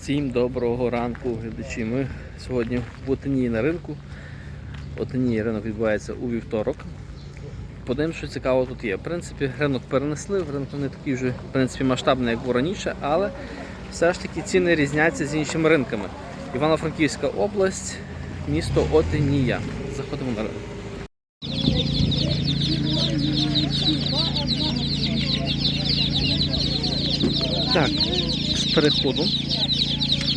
Всім доброго ранку, глядачі. Ми сьогодні в Отинії на ринку. Отинії ринок відбувається у вівторок. Подивимось, що цікаво тут є. В принципі, ринок перенесли, ринок не такий вже в принципі, масштабний, як був раніше, але все ж таки ціни різняться з іншими ринками. Івано-Франківська область, місто Отинія. Заходимо на ринок. Так, з переходу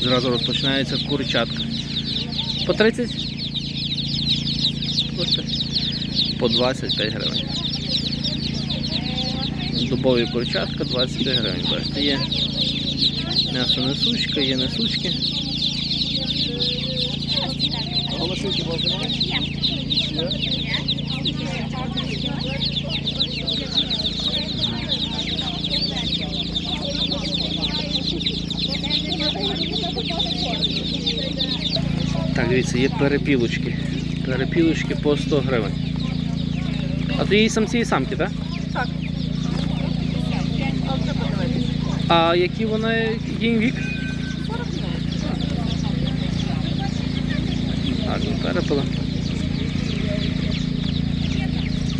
зразу розпочинається курчатка. По 30? Просто по 25 гривень. Дубові курчатка 25 гривень. Бачите, є м'ясо несучка, є несучки. Так, дивіться, є перепілочки. Перепілочки по 100 гривень. А то і самці, і самки, так? Так. А які вони, який їм вік? 40 гривень. Гарні.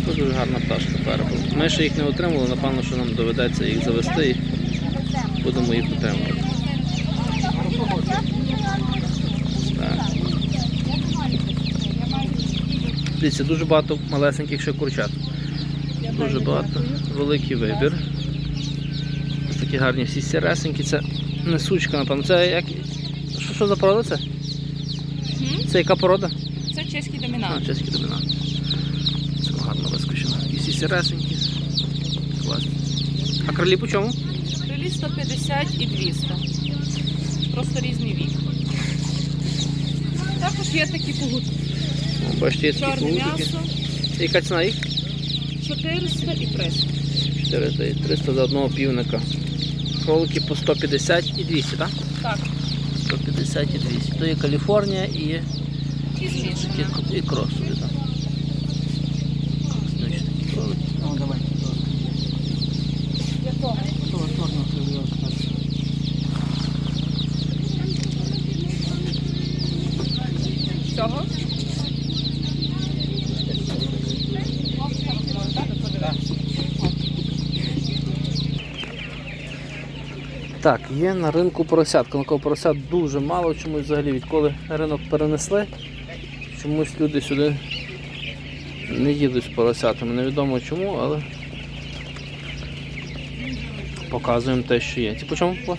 Це дуже гарна пташка перепил. Ми ще їх не отримали, напевно, що нам доведеться їх завести і будемо їх отримувати. Дивіться, дуже багато малесеньких ще курчат. Дуже багато, великий вибір. Ось такі гарні всі сіресенькі. Це несучка, напевно. Це як. Що, що за порода це? Це яка порода? Це чеський А, домінант. чеський домінант. Це гарно вискочено. І всі сіресенькі. Класні. А крилі по чому? Крилі 150 і 200. Просто різний вік. Також є такі погуд. О, бачите, є такі Чорне м'ясо Яка ціна їх? 400 і 300. 400 і 300 за одного півника. Кролики по 150 і 200, так? Так, 150 і 200. То є Каліфорнія і і і, і кросові, так. Значить, такі кролики. Ну, давай. Якого? Того чорного крилива. Цього? Так, є на ринку поросятка. На кого поросят дуже мало, чомусь взагалі відколи ринок перенесли. Чомусь люди сюди не їдуть з поросятами. Невідомо чому, але показуємо те, що є. Ці по чому у вас?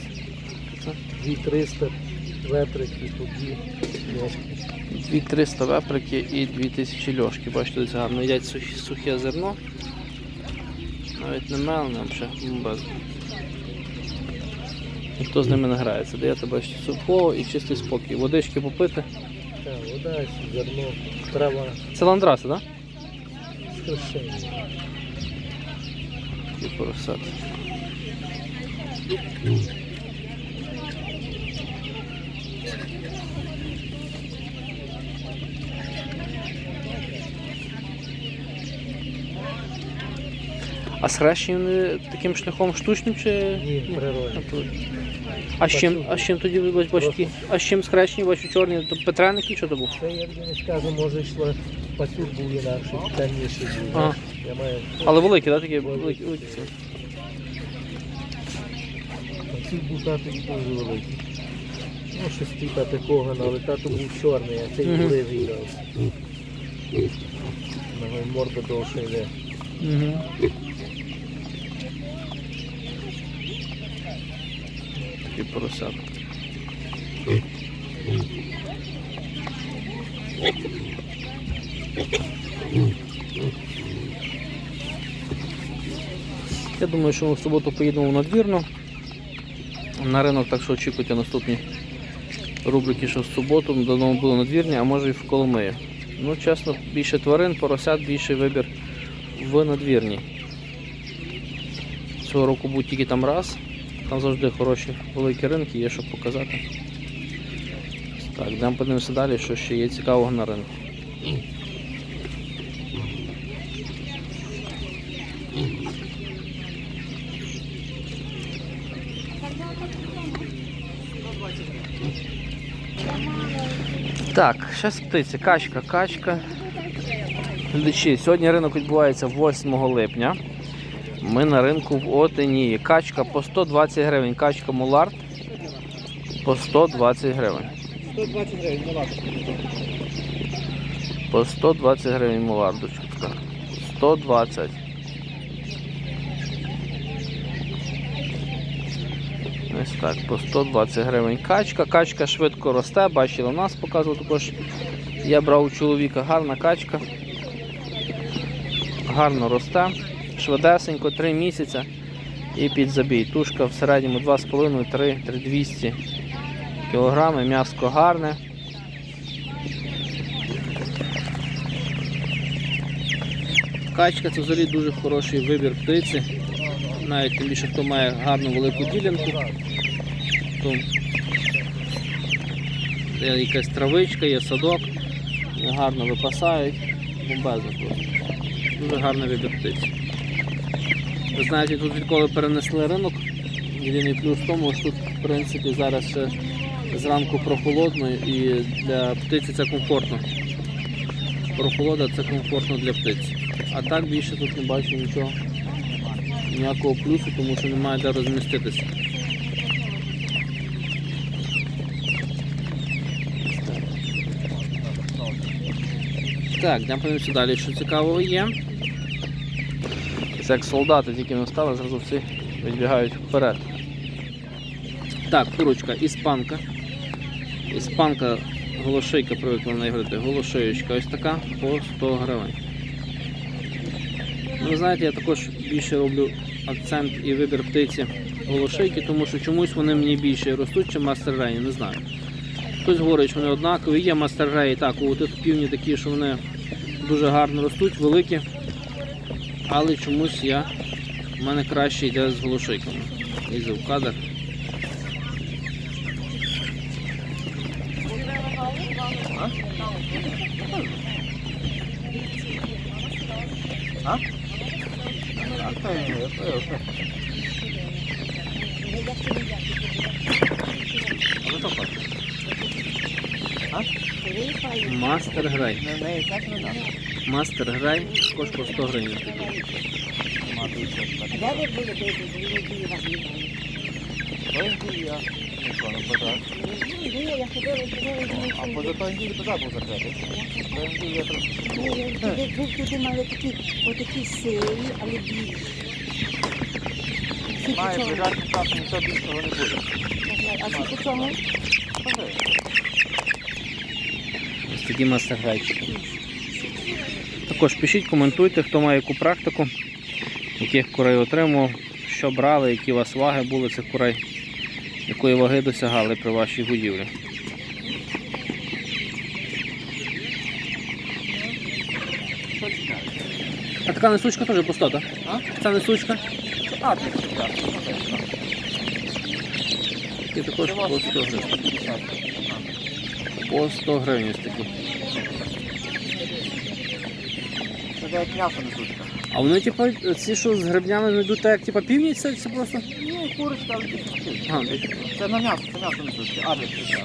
2300 веприки, ложки. 2300 веприки і 2000 льошки. Бачите, десь гарно їдять сухе зерно. Навіть не мелене, а ще без. Ніхто з ними не грається. Дає тебе сухого і чистий спокій. Водички попити. Так, вода, зерно, трава, Це ландраси, так? скрещення. І поросят. А схрещені вони таким шляхом штучним чи Ні, природні. А з чим, а з чим тоді ви бачите? А з чим схрещені бачу чорні? То Петреники що то був? Це, як би не скажу, може йшло, пацюк був інакший, темніший був. А. знаєш. Я маю Але великі, так? Такі Великі. великі. пацюк був тато і дуже великий. Ну, щось типа такого, але тато був чорний, а цей Мгм. були. Ногою морда довше йде. Угу. Такі поросят. Я думаю, що ми в суботу поїдемо в надвірну. На ринок, так що очікуйте наступні рубрики, що в суботу давно було надвірні, а може і в Коломиї. Ну, чесно, більше тварин, поросят, більший вибір в надвірні. Цього року був тільки там раз. Там завжди хороші великі ринки, є що показати. Так, йдемо подивимося далі, що ще є цікавого на ринку. Так, зараз птиці. Качка, качка. Глядачі, сьогодні ринок відбувається 8 липня. Ми на ринку в Отинії. Качка по 120 гривень. Качка мулард по 120 гривень. 120 гривень, важко. По 120 гривень мулардочка. 120. Ось так, по 120 гривень качка. Качка швидко росте, бачили, у нас показував також. Я брав у чоловіка гарна качка. Гарно росте. Швидесенько, 3 місяці і під забій. Тушка в середньому 2,5-3 3200 кілограми, м'яско гарне. Качка це взагалі дуже хороший вибір птиці. Навіть тим більше хто має гарну велику ділянку, то є якась травичка, є садок, гарно випасають, бомбезно просто. Дуже гарний вибір птиці. Ви знаєте, тут відколи перенесли ринок, єдиний плюс в тому, що тут в принципі зараз ще зранку прохолодно і для птиці це комфортно. Прохолода це комфортно для птиці. А так більше тут не бачу нічого, ніякого плюсу, тому що немає де розміститися. Так, йдемо подивимося далі, що цікавого є. Це як солдати тільки не встали, зразу всі відбігають вперед. Так, курочка, іспанка. Іспанка, голошейка привикла на неї говорити. Голошеєчка ось така по 100 гривень. Ну, знаєте, я також більше роблю акцент і вибір птиці голошейки, тому що чомусь вони мені більше ростуть, чим мастер рейні, не знаю. Хтось говорить, що вони однакові, є мастер реї, так, у тих півні такі, що вони дуже гарно ростуть, великі. Але чомусь я, в мене краще йде з голошейками. Лізе в кадр. А то є, то є, то. А ви то хочете? Мастер Грей. Не, не, так не надо. Мастер Грей також по 100 гривень. Мати і щось так. Де ви були, де ви були, де вас не було? Ой, Нічого, не подав. Ні, я ходила, ходила, ходила. А поза той неділі був закритий. Мали такі, отакі але. Має ближайшим часом нічого більшого не буде. А по чому? Такі мастер. Також пишіть, коментуйте, хто має яку практику, яких курей отримував, що брали, які у вас ваги були цих курей, якої ваги досягали при вашій будівлі. А така несучка теж по 100, так? А? Ця несучка? А, що І також по 100 гривень. По 100 гривень ось такі. Це як м'ясо не сучка. А вони, типу, ці, що з гребнями йдуть, так як типу, півні, це, це просто. Ні, курочка, але ти. А. Це на м'ясо, це м'ясо не сучки. А, ти що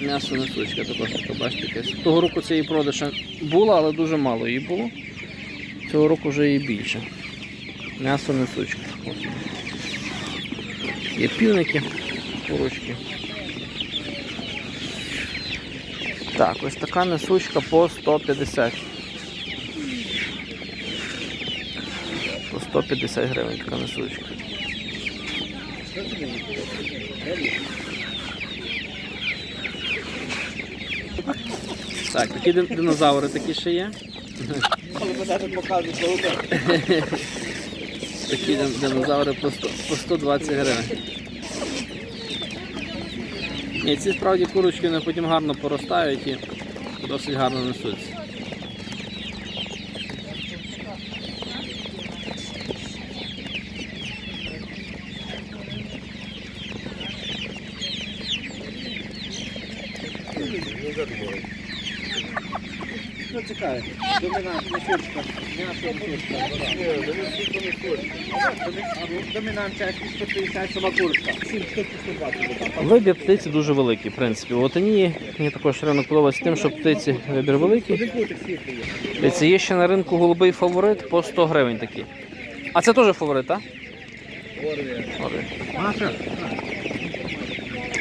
М'ясо несучка також така, бачите, якесь. Того року цієї продажі було, але дуже мало її було. Цього року вже її більше. М'ясо несучка. Є півники, курочки. Так, ось така несучка по 150. По 150 гривень така несучка. Так, такі дин- динозаври такі ще є. Але мене не показують голубе. Такі дин- динозаври по, 100, по 120 гривень. Ні, ці справді курочки вони потім гарно поростають і досить гарно несуться. Що цікаве? Домінант, несучка, м'ясо, несучка. Домінант чешський 150, сама курочка. 7 штук 120. Вибір птиці дуже великий, в принципі. В Отинії мені також ринок подобається тим, що птиці вибір великий. Один є. Ще на ринку голубий фаворит по 100 гривень такі. А це теж фаворит, так?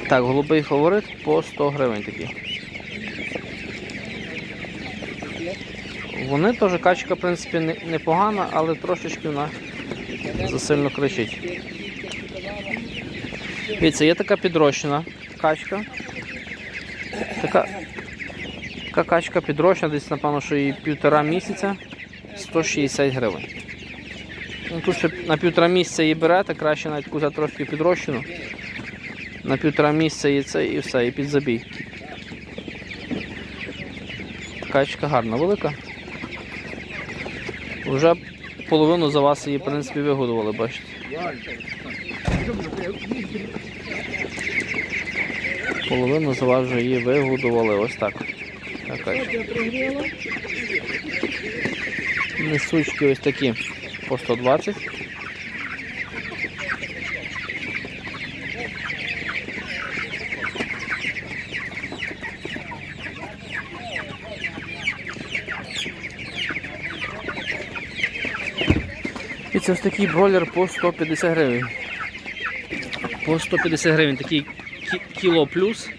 Так, голубий фаворит по 100 гривень такі. Вони теж качка, в принципі, непогана, але трошечки вона засильно кричить. Дивіться, є така підрощена качка. Така, така качка підрощена, десь, напевно, що їй півтора місяця 160 гривень. Ну, тут ще на півтора місяця її берете, краще навіть кузя трошки підрощену. На півтора місяця і це, і все, і під забій. Качка гарна, велика. Вже половину за вас її, в принципі, вигодували, бачите. Половину за вас вже її вигодували, ось так. так. Несучки ось такі по 120. Це ось такий бройлер по 150 гривень. По 150 гривень такий кіло плюс.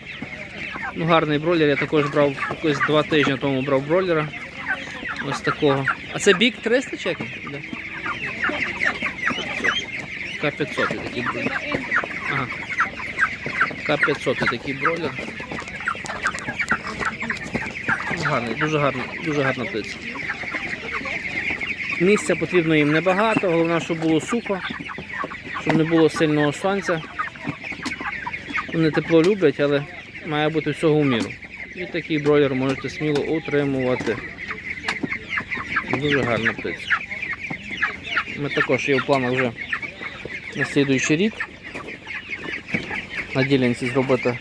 Ну, гарний бройлер. Я також брав якось два тижні тому брав бройлера. Ось такого. А це бік 300 чи? К500 такий бройлер. Ага. К500 такий бройлер. Ну, Гарний, дуже гарний, дуже гарна птиця. Місця потрібно їм небагато, головне, щоб було сухо, щоб не було сильного сонця. Вони тепло люблять, але має бути всього в міру. І такий бройлер можете сміло утримувати. Дуже гарна птиця. Ми також є в планах вже на слідуючий рік. На ділянці зробити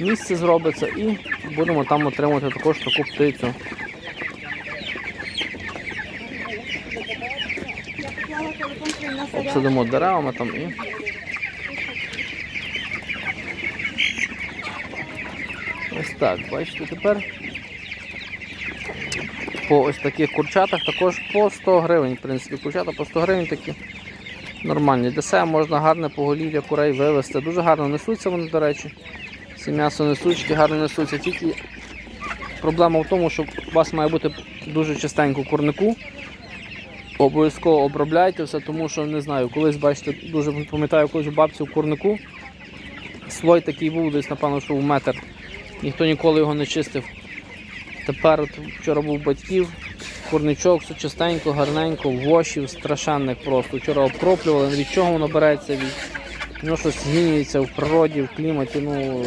місце зробиться і будемо там отримувати також таку птицю. Обсадимо деревами там і. Ось так, бачите, тепер по ось таких курчатах також по 100 гривень, в принципі, курчата по 100 гривень такі нормальні. Десе можна гарне поголів'я курей вивезти. Дуже гарно несуться вони, до речі. Ці м'ясо несучки гарно несуться. Тільки проблема в тому, що у вас має бути дуже частенько курнику. Обов'язково обробляйте все, тому що не знаю, колись бачите, дуже пам'ятаю колись у бабці в курнику. Слой такий був десь, напевно, що в метр. Ніхто ніколи його не чистив. Тепер от вчора був батьків, курничок, все чистенько, гарненько, вошів, страшенних просто. Вчора обкроплювали, від чого воно береться, від ну, щось змінюється в природі, в кліматі, ну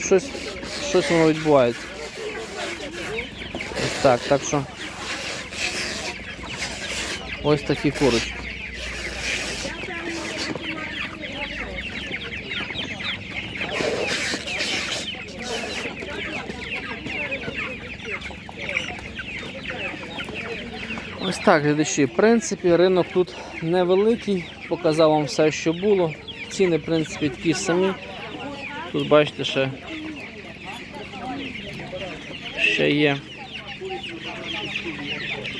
щось, щось воно відбувається. Так, так що. Ось такі курочки. Ось так, глядачі. В принципі, ринок тут невеликий, показав вам все, що було. Ціни, в принципі, такі самі. Тут бачите, ще, ще є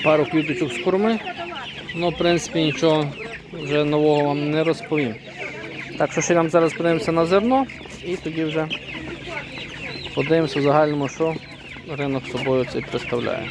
пару квіточок з корми. Ну, в принципі, нічого вже нового вам не розповім. Так що ще нам зараз подивимося на зерно і тоді вже подивимося в загальному, що ринок собою цей представляє.